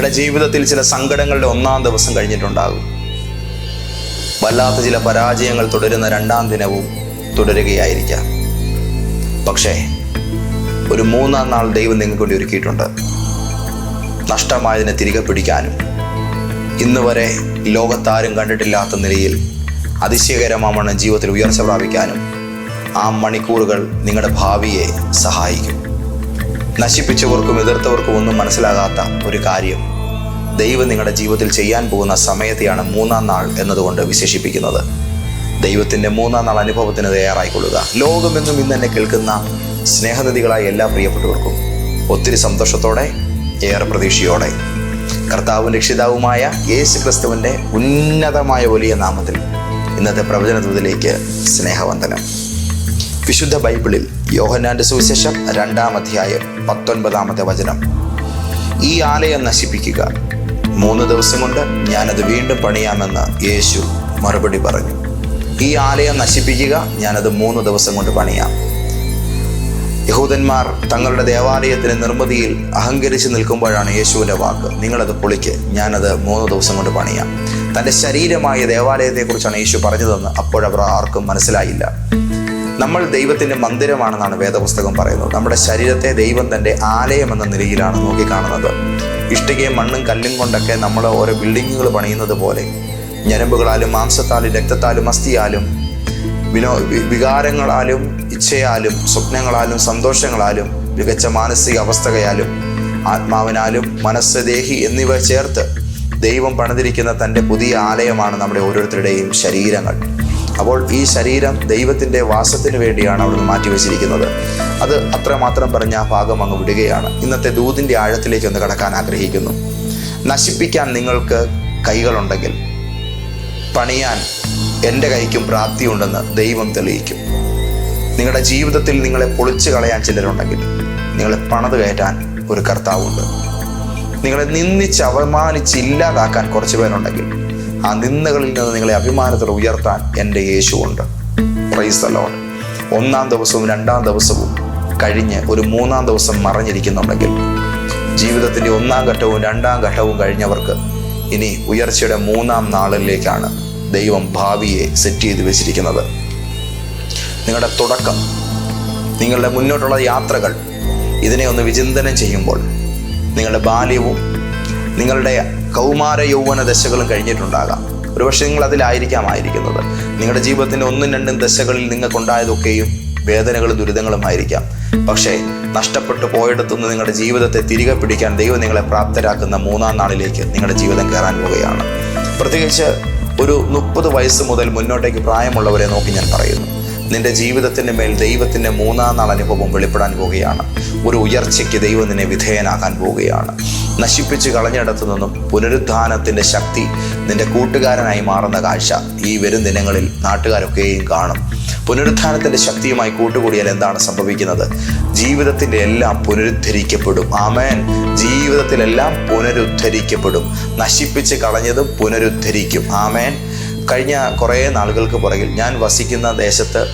നിങ്ങളുടെ ജീവിതത്തിൽ ചില സങ്കടങ്ങളുടെ ഒന്നാം ദിവസം കഴിഞ്ഞിട്ടുണ്ടാകും. വല്ലാത്ത ചില പരാജയങ്ങൾ തുടരുന്ന രണ്ടാം ദിനവും തുടരുകയായിരിക്കാം. പക്ഷേ ഒരു മൂന്നാം നാൾ ദൈവം നിങ്ങൾക്ക് വേണ്ടി ഒരുക്കിയിട്ടുണ്ട്. നഷ്ടമായതിനെ തിരികെ പിടിക്കാനും. ഇന്ന് വരെ ലോകത്താരും കണ്ടിട്ടില്ലാത്ത നിലയിൽ അതിശയകരമാണ് ജീവിതത്തിൽ ഉയർച്ച പ്രാപിക്കാനും ആ മണിക്കൂറുകൾ നിങ്ങളുടെ ഭാവിയെ സഹായിക്കും. നശിപ്പിച്ചവർക്കും എതിർത്തവർക്കും ഒന്നും മനസ്സിലാകാത്ത ഒരു കാര്യം. ദൈവം നിങ്ങളുടെ ജീവിതത്തിൽ ചെയ്യാൻ പോകുന്ന സമയത്തെയാണ് മൂന്നാം നാൾ എന്നതുകൊണ്ട് വിശേഷിപ്പിക്കുന്നത്. ദൈവത്തിന്റെ മൂന്നാം നാൾ അനുഭവത്തിന് തയ്യാറായിക്കൊള്ളുക. ലോകമെന്നും ഇന്ന് എന്നെ കേൾക്കുന്ന സ്നേഹനിധികളായ എല്ലാ പ്രിയപ്പെട്ടവർക്കും ഒത്തിരി സന്തോഷത്തോടെ ഏറെ പ്രതീക്ഷയോടെ കർത്താവും രക്ഷിതാവുമായ യേശു ക്രിസ്തുവിന്റെ ഉന്നതമായ വലിയ നാമത്തിൽ ഇന്നത്തെ പ്രവചനത്തിലേക്ക് സ്നേഹവന്ദനം. വിശുദ്ധ ബൈബിളിൽ യോഹന്നാന്റെ സുവിശേഷം രണ്ടാം അധ്യായം പത്തൊൻപതാമത്തെ വചനം. ഈ ആലയം നശിപ്പിക്കുക മൂന്ന് ദിവസം കൊണ്ട് ഞാനത് വീണ്ടും പണിയാമെന്ന് യേശു മറുപടി പറഞ്ഞു. ഈ ആലയം നശിപ്പിക്കുക ഞാനത് മൂന്ന് ദിവസം കൊണ്ട് പണിയാം. യഹൂദന്മാർ തങ്ങളുടെ ദേവാലയത്തിന് നിർമ്മിതിയിൽ അഹങ്കരിച്ച് നിൽക്കുമ്പോഴാണ് യേശുവിന്റെ വാക്ക്. നിങ്ങളത് പൊളിക്ക് ഞാനത് മൂന്ന് ദിവസം കൊണ്ട് പണിയാം. തന്റെ ശരീരമായ ദേവാലയത്തെക്കുറിച്ചാണ് യേശു പറഞ്ഞതെന്ന് അപ്പോഴവർ ആർക്കും മനസ്സിലായില്ല. നമ്മൾ ദൈവത്തിന്റെ മന്ദിരമാണെന്നാണ് വേദപുസ്തകം പറയുന്നത്. നമ്മുടെ ശരീരത്തെ ദൈവം തന്റെ ആലയം എന്ന നിലയിലാണ് നോക്കിക്കാണുന്നത്. ഇഷ്ടികയും മണ്ണും കല്ലും കൊണ്ടൊക്കെ നമ്മൾ ഓരോ ബിൽഡിങ്ങുകൾ പണിയുന്നത് പോലെ ഞരമ്പുകളാലും മാംസത്താലും രക്തത്താലും അസ്ഥിയാലും വിനോ വികാരങ്ങളാലും ഇച്ഛയാലും സ്വപ്നങ്ങളാലും സന്തോഷങ്ങളാലും മികച്ച മാനസിക അവസ്ഥകയാലും ആത്മാവിനാലും മനസ്സ് ദേഹി എന്നിവ ചേർത്ത് ദൈവം പണിതിരിക്കുന്ന തന്റെ പുതിയ ആലയമാണ് നമ്മുടെ ഓരോരുത്തരുടെയും ശരീരങ്ങൾ. അപ്പോൾ ഈ ശരീരം ദൈവത്തിന്റെ വാസത്തിന് വേണ്ടിയാണ് അവിടുന്ന് മാറ്റിവെച്ചിരിക്കുന്നത് അത് അത്രമാത്രം പറഞ്ഞ ആ ഭാഗം അങ്ങ് വിടുകയാണ്. ഇന്നത്തെ ദൂതിന്റെ ആഴത്തിലേക്ക് ഒന്ന് കടക്കാൻ ആഗ്രഹിക്കുന്നു. നശിപ്പിക്കാൻ നിങ്ങൾക്ക് കൈകളുണ്ടെങ്കിൽ പണിയാൻ എന്റെ കൈക്കും പ്രാപ്തിയുണ്ടെന്ന് ദൈവം തെളിയിക്കും. നിങ്ങളുടെ ജീവിതത്തിൽ നിങ്ങളെ പൊളിച്ചു കളയാൻ ചിലരുണ്ടെങ്കിൽ നിങ്ങളെ പണത് കയറ്റാൻ ഒരു കർത്താവുണ്ട്. നിങ്ങളെ നിന്ദിച്ച് അവമാനിച്ച് ഇല്ലാതാക്കാൻ കുറച്ച് പേരുണ്ടെങ്കിൽ ആ നിന്ദകളിൽ നിന്ന് നിങ്ങളെ അഭിമാനത്തോടെ ഉയർത്താൻ എന്റെ യേശുവുണ്ട്. പ്രൈസ് ലോർഡ് ഒന്നാം ദിവസവും രണ്ടാം ദിവസവും കഴിഞ്ഞ് ഒരു മൂന്നാം ദിവസം മറഞ്ഞിരിക്കുന്നുണ്ടെങ്കിൽ ജീവിതത്തിന്റെ ഒന്നാം ഘട്ടവും രണ്ടാം ഘട്ടവും കഴിഞ്ഞവർക്ക് ഇനി ഉയർച്ചയുടെ മൂന്നാം നാളിലേക്കാണ് ദൈവം ഭാവിയെ സെറ്റ് ചെയ്ത് വെച്ചിരിക്കുന്നത്. നിങ്ങളുടെ തുടക്കം നിങ്ങളുടെ മുന്നോട്ടുള്ള യാത്രകൾ ഇതിനെ ഒന്ന് വിചിന്തനം ചെയ്യുമ്പോൾ നിങ്ങളുടെ ബാല്യവും നിങ്ങളുടെ കൗമാര യൗവന ദശകളും കഴിഞ്ഞിട്ടുണ്ടാകാം. ഒരുപക്ഷെ നിങ്ങൾ അതിലായിരിക്കാം ആയിരിക്കുന്നത് നിങ്ങളുടെ ജീവിതത്തിന്റെ ഒന്നും രണ്ടും ദശകളിൽ നിങ്ങൾക്കുണ്ടായതൊക്കെയും വേദനകളും ദുരിതങ്ങളും ആയിരിക്കാം. പക്ഷേ നഷ്ടപ്പെട്ടു പോയിടത്തുനിന്ന് നിങ്ങളുടെ ജീവിതത്തെ തിരികെ പിടിക്കാൻ ദൈവം നിങ്ങളെ പ്രാപ്തരാക്കുന്ന മൂന്നാം നാളിലേക്ക് നിങ്ങളുടെ ജീവിതം കയറാൻ പോവുകയാണ്. പ്രത്യേകിച്ച് ഒരു മുപ്പത് വയസ്സ് മുതൽ മുന്നോട്ടേക്ക് പ്രായമുള്ളവരെ നോക്കി ഞാൻ പറയുന്നു. നിന്റെ ജീവിതത്തിന്റെ മേൽ ദൈവത്തിന്റെ മൂന്നാം നാൾ അനുഭവം വെളിപ്പെടാൻ പോവുകയാണ്. ഒരു ഉയർച്ചയ്ക്ക് ദൈവം നിന്നെ വിധേയനാക്കാൻ പോവുകയാണ്. നശിപ്പിച്ച് കളഞ്ഞിടത്തു നിന്നും പുനരുദ്ധാനത്തിന്റെ ശക്തി നിന്റെ കൂട്ടുകാരനായി മാറുന്ന കാഴ്ച ഈ വരും ദിനങ്ങളിൽ നാട്ടുകാരൊക്കെയും കാണും. പുനരുദ്ധാനത്തിന്റെ ശക്തിയുമായി കൂട്ടുകൂടിയാൽ എന്താണ് സംഭവിക്കുന്നത്? ജീവിതത്തിന്റെ എല്ലാം പുനരുദ്ധരിക്കപ്പെടും. ആമേൻ. ജീവിതത്തിലെല്ലാം പുനരുദ്ധരിക്കപ്പെടും. നശിപ്പിച്ച് കളഞ്ഞതും പുനരുദ്ധരിക്കും. ആമേൻ. കഴിഞ്ഞ കുറേ നാളുകൾക്ക് പുറകിൽ ഞാൻ വസിക്കുന്ന ദേശത്ത്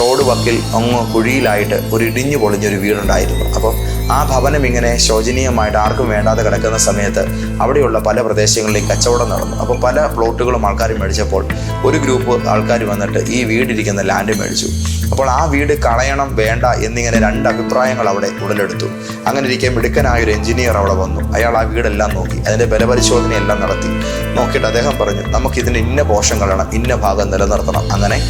റോഡ് വക്കിൽ അങ്ങ് കുഴിയിലായിട്ട് ഒരു ഇടിഞ്ഞു പൊളിഞ്ഞൊരു വീടുണ്ടായിരുന്നു. അപ്പം ആ ഭവനം ഇങ്ങനെ ശോചനീയമായിട്ട് ആർക്കും വേണ്ടാതെ കിടക്കുന്ന സമയത്ത് അവിടെയുള്ള പല പ്രദേശങ്ങളിലേക്ക് കച്ചവടം നടന്നു. അപ്പം പല പ്ലോട്ടുകളും ആൾക്കാർ മേടിച്ചപ്പോൾ ഒരു ഗ്രൂപ്പ് ആൾക്കാർ വന്നിട്ട് ഈ വീടിരിക്കുന്ന ലാൻഡ് മേടിച്ചു. അപ്പോൾ ആ വീട് കളയണം വേണ്ട എന്നിങ്ങനെ രണ്ട് അഭിപ്രായങ്ങൾ അവിടെ ഉടലെടുത്തു. അങ്ങനെ ഇരിക്കെ മിടുക്കനായ ഒരു എഞ്ചിനീയർ അവിടെ വന്നു. അയാൾ ആ വീടെല്ലാം നോക്കി. അതിന്റെ ബലപരിശോധനയെല്ലാം നടത്തി. നോക്കിയിട്ട് അദ്ദേഹം പറഞ്ഞു നമുക്കിതിന് ഇന്ന പോഷൻ കളയണം ഇന്ന ഭാഗം നിലനിർത്തണം. അങ്ങനെ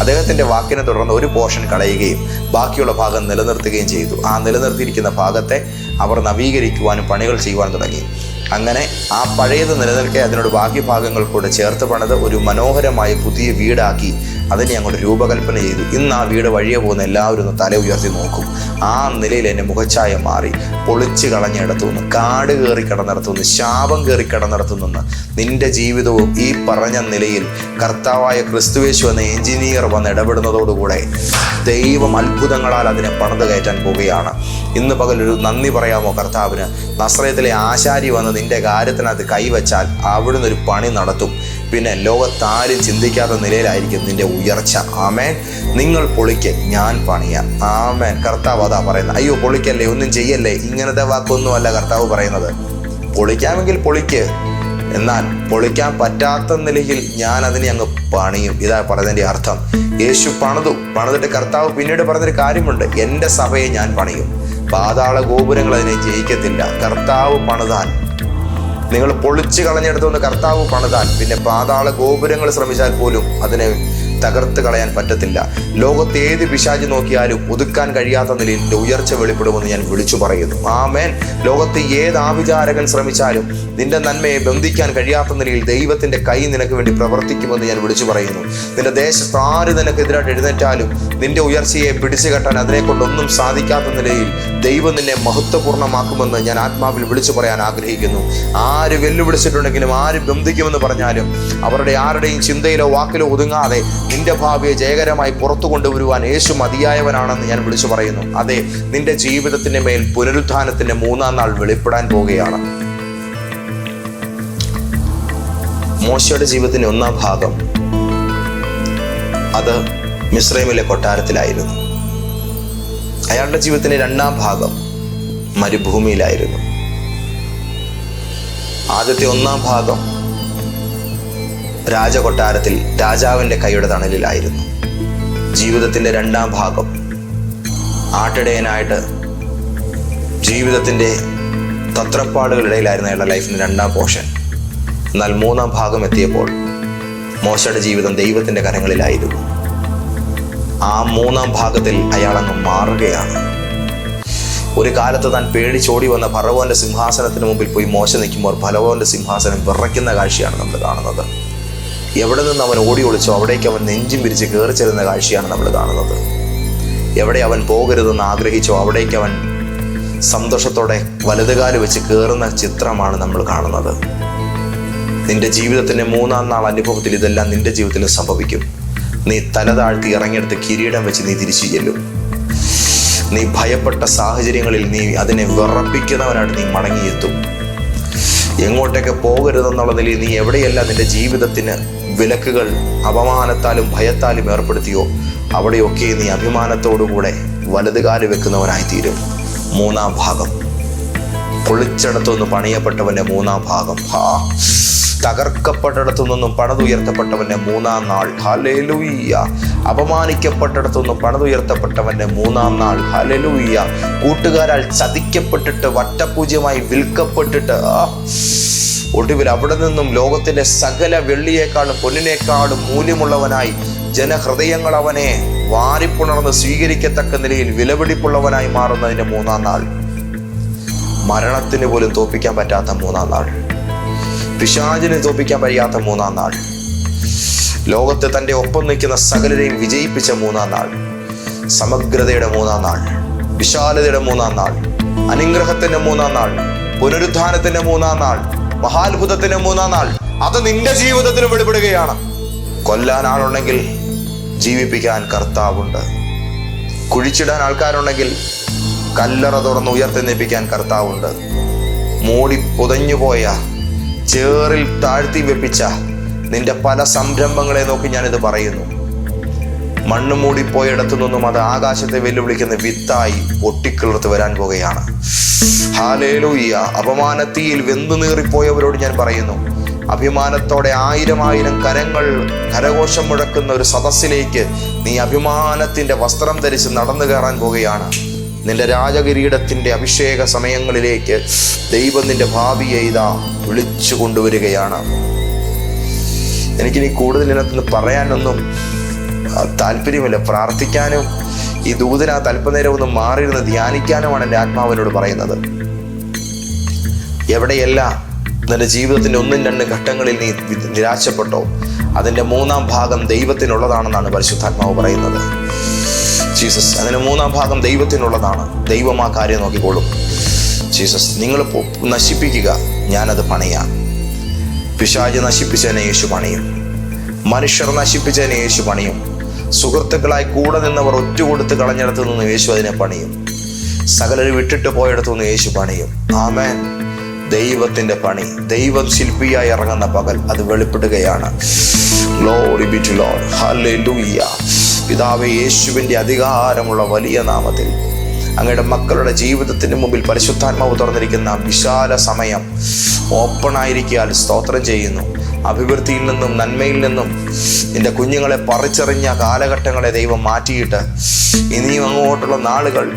അദ്ദേഹത്തിന്റെ വാക്കിനെ തുടർന്ന് ഒരു പോർഷൻ കളയുകയും ബാക്കിയുള്ള ഭാഗം നിലനിർത്തുകയും ചെയ്തു. ആ നിലനിർത്തിയിരിക്കുന്ന ഭാഗത്തെ അവർ നവീകരിക്കുവാനും പണികൾ ചെയ്യുവാനും തുടങ്ങി. അങ്ങനെ ആ പഴയത് നിലനിൽക്കെ അതിനോട് ബാക്കി ഭാഗങ്ങൾ കൂടെ ചേർത്ത് പണിത് ഒരു മനോഹരമായ പുതിയ വീടാക്കി അതിനെ അങ്ങോട്ട് രൂപകൽപ്പന ചെയ്തു. ഇന്ന് ആ വീട് വഴിയെ പോകുന്ന എല്ലാവരും ഒന്ന് തല ഉയർത്തി നോക്കും. ആ നിലയിൽ എന്റെ മുഖച്ഛായ മാറി. പൊളിച്ച് കളഞ്ഞിടത്തു നിന്ന് കാട് കയറി കിടന്നിടത്തു നിന്ന് ശാപം കയറി കിടന്നിടത്തു നിന്ന് നിന്റെ ജീവിതവും ഈ പറഞ്ഞ നിലയിൽ കർത്താവായ ക്രിസ്തുവേശു എന്ന എഞ്ചിനീയർ വന്ന് ഇടപെടുന്നതോടുകൂടെ ദൈവം അത്ഭുതങ്ങളാൽ അതിനെ പണിത് കയറ്റാൻ പോവുകയാണ്. ഇന്ന് പകൽ ഒരു നന്ദി പറയാമോ കർത്താവിന്? നസ്രയത്തിലെ ആശാരി വന്ന് നിന്റെ കാര്യത്തിനകത്ത് കൈവച്ചാൽ അവിടുന്ന് ഒരു പണി നടത്തും. പിന്നെ ലോകത്താരും ചിന്തിക്കാത്ത നിലയിലായിരിക്കും നിന്റെ ഉയർച്ച. ആമേൻ. നിങ്ങൾ പൊളിക്ക്. ഞാൻ പണിയ. ആമേൻ. കർത്താവ് അതാ പറയുന്നത്. അയ്യോ പൊളിക്കല്ലേ? ഒന്നും ചെയ്യല്ലേ? ഇങ്ങനത്തെ വാക്കൊന്നുമല്ല കർത്താവ് പറയുന്നത്. പൊളിക്കാമെങ്കിൽ പൊളിക്ക്. എന്നാൽ പൊളിക്കാൻ പറ്റാത്ത നിലയിൽ ഞാൻ അതിനെ അങ്ങ് പണിയും. ഇതാ പറഞ്ഞതിന്റെ അർത്ഥം. യേശു പണിതു. പണിതിട്ട് കർത്താവ് പിന്നീട് പറഞ്ഞൊരു കാര്യമുണ്ട്. എന്റെ സഭയെ ഞാൻ പണിയും. പാതാള ഗോപുരങ്ങൾ അതിനെ ജയിക്കത്തില്ല. കർത്താവ് പണിതാൽ നിങ്ങൾ പൊളിച്ചു കളഞ്ഞെടുത്തുകൊണ്ട് കർത്താവ് പണിതാൽ പിന്നെ പാതാള ഗോപുരങ്ങൾ ശ്രമിച്ചാൽ പോലും അതിനെ തകർത്ത് കളയാൻ പറ്റത്തില്ല. ലോകത്ത് ഏത് പിശാജ് നോക്കിയാലും ഒതുക്കാൻ കഴിയാത്ത നിലയിൽ നിന്റെ ഉയർച്ച വെളിപ്പെടുമെന്ന് ഞാൻ വിളിച്ചു പറയുന്നു. ആമേൻ. ലോകത്ത് ഏത് ആവിചാരകൻ ശ്രമിച്ചാലും നിന്റെ നന്മയെ ബന്ധിക്കാൻ കഴിയാത്ത നിലയിൽ ദൈവത്തിന്റെ കൈ നിനക്ക് വേണ്ടി പ്രവർത്തിക്കുമെന്ന് ഞാൻ വിളിച്ചു പറയുന്നു. നിന്റെ ദേശത്ത് ആര് നിനക്കെതിരായിട്ട് എഴുന്നേറ്റാലും നിന്റെ ഉയർച്ചയെ പിടിച്ചു കെട്ടാൻ അതിനെ കൊണ്ടൊന്നും സാധിക്കാത്ത നിലയിൽ ദൈവം നിന്നെ മഹത്വപൂർണമാക്കുമെന്ന് ഞാൻ ആത്മാവിൽ വിളിച്ചു പറയാൻ ആഗ്രഹിക്കുന്നു. ആര് വെല്ലുവിളിച്ചിട്ടുണ്ടെങ്കിലും ആര് ബന്ധിക്കുമെന്ന് പറഞ്ഞാലും അവരുടെ ആരുടെയും ചിന്തയിലോ വാക്കിലോ ഒതുങ്ങാതെ നിന്റെ ഭാവിയെ ജയകരമായി പുറത്തു കൊണ്ടുവരുവാൻ യേശു മതിയായവനാണെന്ന് ഞാൻ വിളിച്ചു പറയുന്നു. അതെ നിന്റെ ജീവിതത്തിന്റെ മേൽ പുനരുത്ഥാനത്തിന്റെ മൂന്നാം നാൾ വെളിപ്പെടാൻ പോവുകയാണ്. മോശയുടെ ജീവിതത്തിന്റെ ഒന്നാം ഭാഗം അത് മിശ്രൈമിലെ കൊട്ടാരത്തിലായിരുന്നു. അയാളുടെ ജീവിതത്തിന്റെ രണ്ടാം ഭാഗം മരുഭൂമിയിലായിരുന്നു. ആദ്യത്തെ ഒന്നാം ഭാഗം രാജകൊട്ടാരത്തിൽ രാജാവിന്റെ കൈയുടെ തണലിലായിരുന്നു. ജീവിതത്തിന്റെ രണ്ടാം ഭാഗം. ആട്ടിടയനായിട്ട് ജീവിതത്തിന്റെ തത്രപ്പാടുകളിടയിലായിരുന്നു അയാളുടെ ലൈഫിന്റെ രണ്ടാം പോർഷൻ. എന്നാൽ മൂന്നാം ഭാഗം എത്തിയപ്പോൾ മോശയുടെ ജീവിതം ദൈവത്തിന്റെ കരങ്ങളിലായിരുന്നു. ആ മൂന്നാം ഭാഗത്തിൽ അയാൾ അങ്ങ് മാറുകയാണ്. ഒരു കാലത്ത് താൻ പേടിച്ചോടി വന്ന ഫറവോന്റെ സിംഹാസനത്തിന് മുമ്പിൽ പോയി മോശ നിൽക്കുമ്പോൾ ഫറവോന്റെ സിംഹാസനം വിറയ്ക്കുന്ന കാഴ്ചയാണ് നമ്മൾ കാണുന്നത്. എവിടെ നിന്ന് അവൻ ഓടി ഒളിച്ചോ അവിടേക്ക് അവൻ നെഞ്ചും പിരിച്ച് കയറി ചെല്ലുന്ന കാഴ്ചയാണ് നമ്മൾ കാണുന്നത്. എവിടെ അവൻ പോകരുതെന്ന് ആഗ്രഹിച്ചോ അവിടേക്ക് അവൻ സന്തോഷത്തോടെ വലതുകാൽ വെച്ച് കയറുന്ന ചിത്രമാണ് നമ്മൾ കാണുന്നത്. നിന്റെ ജീവിതത്തിന്റെ മൂന്നാം നാൾ അനുഭവത്തിൽ ഇതെല്ലാം നിന്റെ ജീവിതത്തിൽ സംഭവിക്കും. നീ തല താഴ്ത്തി ഇറങ്ങിയെടുത്ത് കിരീടം വെച്ച് നീ തിരിച്ചു ചെല്ലും. നീ ഭയപ്പെട്ട സാഹചര്യങ്ങളിൽ നീ അതിനെ വിറപ്പിക്കുന്നവനായിട്ട് നീ മടങ്ങിയെത്തും. എങ്ങോട്ടൊക്കെ പോകരുതെന്നുള്ള നിലയിൽ നീ എവിടെയല്ല നിന്റെ ജീവിതത്തിന് വിലക്കുകൾ അപമാനത്താലും ഭയത്താലും ഏർപ്പെടുത്തിയോ? അവിടെയൊക്കെ നീ അഭിമാനത്തോടുകൂടെ വലതുകാൽ വെക്കുന്നവനായി തീരും മൂന്നാം ഭാഗം. പൊളിച്ചെടുത്തുനിന്ന് പണിയപ്പെട്ടവന്റെ മൂന്നാം ഭാഗം. ഹാ. തകർക്കപ്പെട്ടിടത്തു നിന്നും മൂന്നാം നാൾ. ഹലലുയ്യ അപമാനിക്കപ്പെട്ടിടത്തു നിന്നും മൂന്നാം നാൾ. ഹലലുയ്യ കൂട്ടുകാരാൽ ചതിക്കപ്പെട്ടിട്ട് വട്ടപൂജ്യമായി വിൽക്കപ്പെട്ടിട്ട് ഒടുവിൽ അവിടെ നിന്നും ലോകത്തിന്റെ സകല വെള്ളിയേക്കാളും പൊന്നിനേക്കാളും മൂല്യമുള്ളവനായി ജനഹൃദയങ്ങൾ അവനെ വാരിപ്പുണർന്ന് സ്വീകരിക്കത്തക്ക നിലയിൽ വിലപിടിപ്പുള്ളവനായി മാറുന്നതിന്റെ മൂന്നാം നാൾ. മരണത്തിന് പോലും തോപ്പിക്കാൻ പറ്റാത്ത മൂന്നാം നാൾ. പിശാചിന് തോപ്പിക്കാൻ കഴിയാത്ത മൂന്നാം നാൾ. ലോകത്തെ തന്റെ ഒപ്പം നിൽക്കുന്ന സകലരെയും വിജയിപ്പിച്ച മൂന്നാം നാൾ. സമഗ്രതയുടെ മൂന്നാം നാൾ. വിശാലതയുടെ മൂന്നാം നാൾ. അനുഗ്രഹത്തിന്റെ മൂന്നാം നാൾ. പുനരുദ്ധാനത്തിന്റെ മൂന്നാം നാൾ. മഹാത്ഭുതത്തിന്റെ മൂന്നാം നാൾ. അത് നിന്റെ ജീവിതത്തിൽ വെളിപ്പെടുകയാണ്. കൊല്ലാൻ ആളുണ്ടെങ്കിൽ ജീവിപ്പിക്കാൻ കർത്താവുണ്ട്. കുഴിച്ചിടാൻ ആൾക്കാരുണ്ടെങ്കിൽ കല്ലറ തുറന്ന് ഉയർത്തെന്നിപ്പിക്കാൻ കർത്താവുണ്ട്. മൂടി പുതഞ്ഞുപോയ ചേറിൽ താഴ്ത്തി വെപ്പിച്ച നിന്റെ പല സംരംഭങ്ങളെ നോക്കി ഞാനിത് പറയുന്നു. മണ്ണ് മൂടിപ്പോയിടത്തു നിന്നും അത് ആകാശത്തെ വെല്ലുവിളിക്കുന്ന വിത്തായി ഒട്ടിക്കിളർത്ത് വരാൻ പോകുകയാണ്. ഹാലേലൂയ്യ അപമാനത്തിയിൽ വെന്തു നീറിപ്പോയവരോട് ഞാൻ പറയുന്നു അഭിമാനത്തോടെ ആയിരം ആയിരം കരങ്ങൾ കരഘോഷം മുഴക്കുന്ന ഒരു സദസ്സിലേക്ക് നീ അഭിമാനത്തിന്റെ വസ്ത്രം ധരിച്ച് നടന്നു കയറാൻ പോകുകയാണ്. നിന്റെ രാജകിരീടത്തിന്റെ അഭിഷേക സമയങ്ങളിലേക്ക് ദൈവം നിന്റെ ഭാവിയെ ഇതാ വിളിച്ചു കൊണ്ടുവരികയാണ്. എനിക്കിനി കൂടുതൽ ഇതിനകത്തുനിന്ന് പറയാനൊന്നും താല്പര്യമില്ല. പ്രാർത്ഥിക്കാനും ഈ ദൂതന തൽപ്പനേരം ഒന്ന് മാറിയിരുന്ന് ധ്യാനിക്കാനുമാണ് എന്റെ ആത്മാവിനോട് പറയുന്നത്. എവിടെയല്ല നിന്റെ ജീവിതത്തിന്റെ ഒന്നും രണ്ട് ഘട്ടങ്ങളിൽ നീ നിരാശപ്പെട്ടോ? അതിന്റെ മൂന്നാം ഭാഗം ദൈവത്തിനുള്ളതാണെന്നാണ് പരിശുദ്ധാത്മാവ് പറയുന്നത്. ജീസസ്. അതിന് മൂന്നാം ഭാഗം ദൈവത്തിനുള്ളതാണ്. ദൈവം ആ കാര്യം നോക്കിക്കോളും. ജീസസ് നിങ്ങൾ നശിപ്പിക്കുക ഞാനത് പണിയാം. പിശാജ് നശിപ്പിച്ചതിനെ യേശു പണിയും. മനുഷ്യർ നശിപ്പിച്ചതിനെ യേശു പണിയും. സുഹൃത്തുക്കളായി കൂടെ നിന്നവർ ഒറ്റുകൊടുത്ത് കളഞ്ഞിടത്തു നിന്ന് യേശു അതിനെ പണിയും. സകലർ വിട്ടിട്ട് പോയിടത്തു നിന്ന് യേശു പണിയും. ആമേൻ. ദൈവത്തിന്റെ പണി. ദൈവം ശില്പിയായി ഇറങ്ങുന്ന പകൽ അത് വെളിപ്പെടുകയാണ്. Glory be to Lord. Hallelujah. പിതാവെ യേശുവിന്റെ അധികാരമുള്ള വലിയ നാമത്തിൽ. അങ്ങയുടെ മക്കളുടെ ജീവിതത്തിന് മുമ്പിൽ പരിശുദ്ധാത്മാവ് തുറന്നിരിക്കുന്ന വിശാല സമയം ഓപ്പൺ ആയിരിക്കാൻ സ്തോത്രം ചെയ്യുന്നു. അഭിവൃദ്ധിയിൽ നിന്നും നന്മയിൽ നിന്നും നിന്റെ കുഞ്ഞുങ്ങളെ പറിച്ചെറിഞ്ഞ കാലഘട്ടങ്ങളെ ദൈവം മാറ്റിയിട്ട് ഇനിയും അങ്ങോട്ടുള്ള നാളുകൾ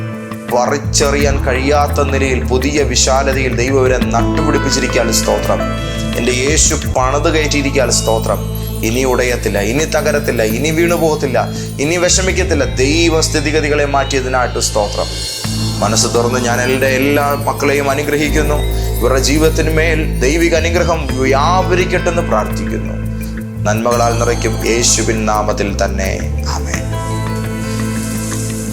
പറിച്ചെറിയാൻ കഴിയാത്ത നിലയിൽ പുതിയ വിശാലതയിൽ ദൈവം ഇവരെ നട്ടുപിടിപ്പിച്ചിരിക്കാൻ സ്തോത്രം. എന്റെ യേശു പണത് കയറ്റിയിരിക്കാൻ സ്തോത്രം. ഇനി ഉടയത്തില്ല ഇനി തകരത്തില്ല ഇനി വീണു പോകത്തില്ല ഇനി വിഷമിക്കത്തില്ല. ദൈവ സ്ഥിതിഗതികളെ മാറ്റിയതിനായിട്ട് സ്തോത്രം. മനസ്സ് തുറന്ന് ഞാൻ എന്റെ എല്ലാ മക്കളെയും അനുഗ്രഹിക്കുന്നു. ഇവരുടെ ജീവിതത്തിന് മേൽ ദൈവിക അനുഗ്രഹം വ്യാപരിക്കട്ടെന്ന് പ്രാർത്ഥിക്കുന്നു. നന്മകളാൽ നിറയ്ക്കും യേശുവിൻ നാമത്തിൽ തന്നെ. ആമേൻ.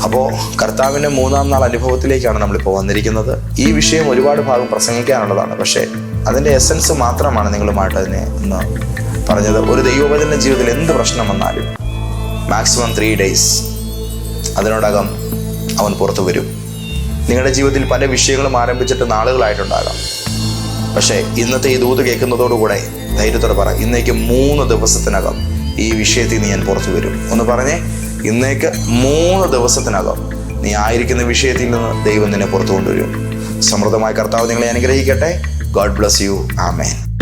അപ്പോൾ കർത്താവിന്റെ മൂന്നാം നാൾ അനുഭവത്തിലേക്കാണ് നമ്മളിപ്പോൾ വന്നിരിക്കുന്നത്. ഈ വിഷയം ഒരുപാട് ഭാഗം പ്രസംഗിക്കാനുള്ളതാണ്. പക്ഷേ അതിന്റെ എസൻസ് മാത്രമാണ് നിങ്ങളുമായിട്ട് അതിനെ ഇന്ന് പറഞ്ഞത് ഒരു ദൈവവചന ജീവിതത്തിൽ എന്ത് പ്രശ്നം വന്നാലും മാക്സിമം ത്രീ ഡേയ്സ് അതിനോടകം അവൻ പുറത്തു വരും. നിങ്ങളുടെ ജീവിതത്തിൽ പല വിഷയങ്ങളും ആരംഭിച്ചിട്ട് നാളുകളായിട്ടുണ്ടാകാം. പക്ഷേ ഇന്നത്തെ ഈ ദൂത് കേൾക്കുന്നതോടുകൂടെ ധൈര്യത്തോടെ പറ ഇന്നേക്ക് മൂന്ന് ദിവസത്തിനകം ഈ വിഷയത്തിൽ നിന്ന് ഞാൻ പുറത്തു വരും. ഒന്ന് പറഞ്ഞേ ഇന്നേക്ക് മൂന്ന് ദിവസത്തിനകം നീ ആയിരിക്കുന്ന വിഷയത്തിൽ നിന്ന് ദൈവം നിന്നെ പുറത്തു കൊണ്ടുവരും. സമൃദ്ധമായ കർത്താവ് നിങ്ങളെ അനുഗ്രഹിക്കട്ടെ. God bless you amen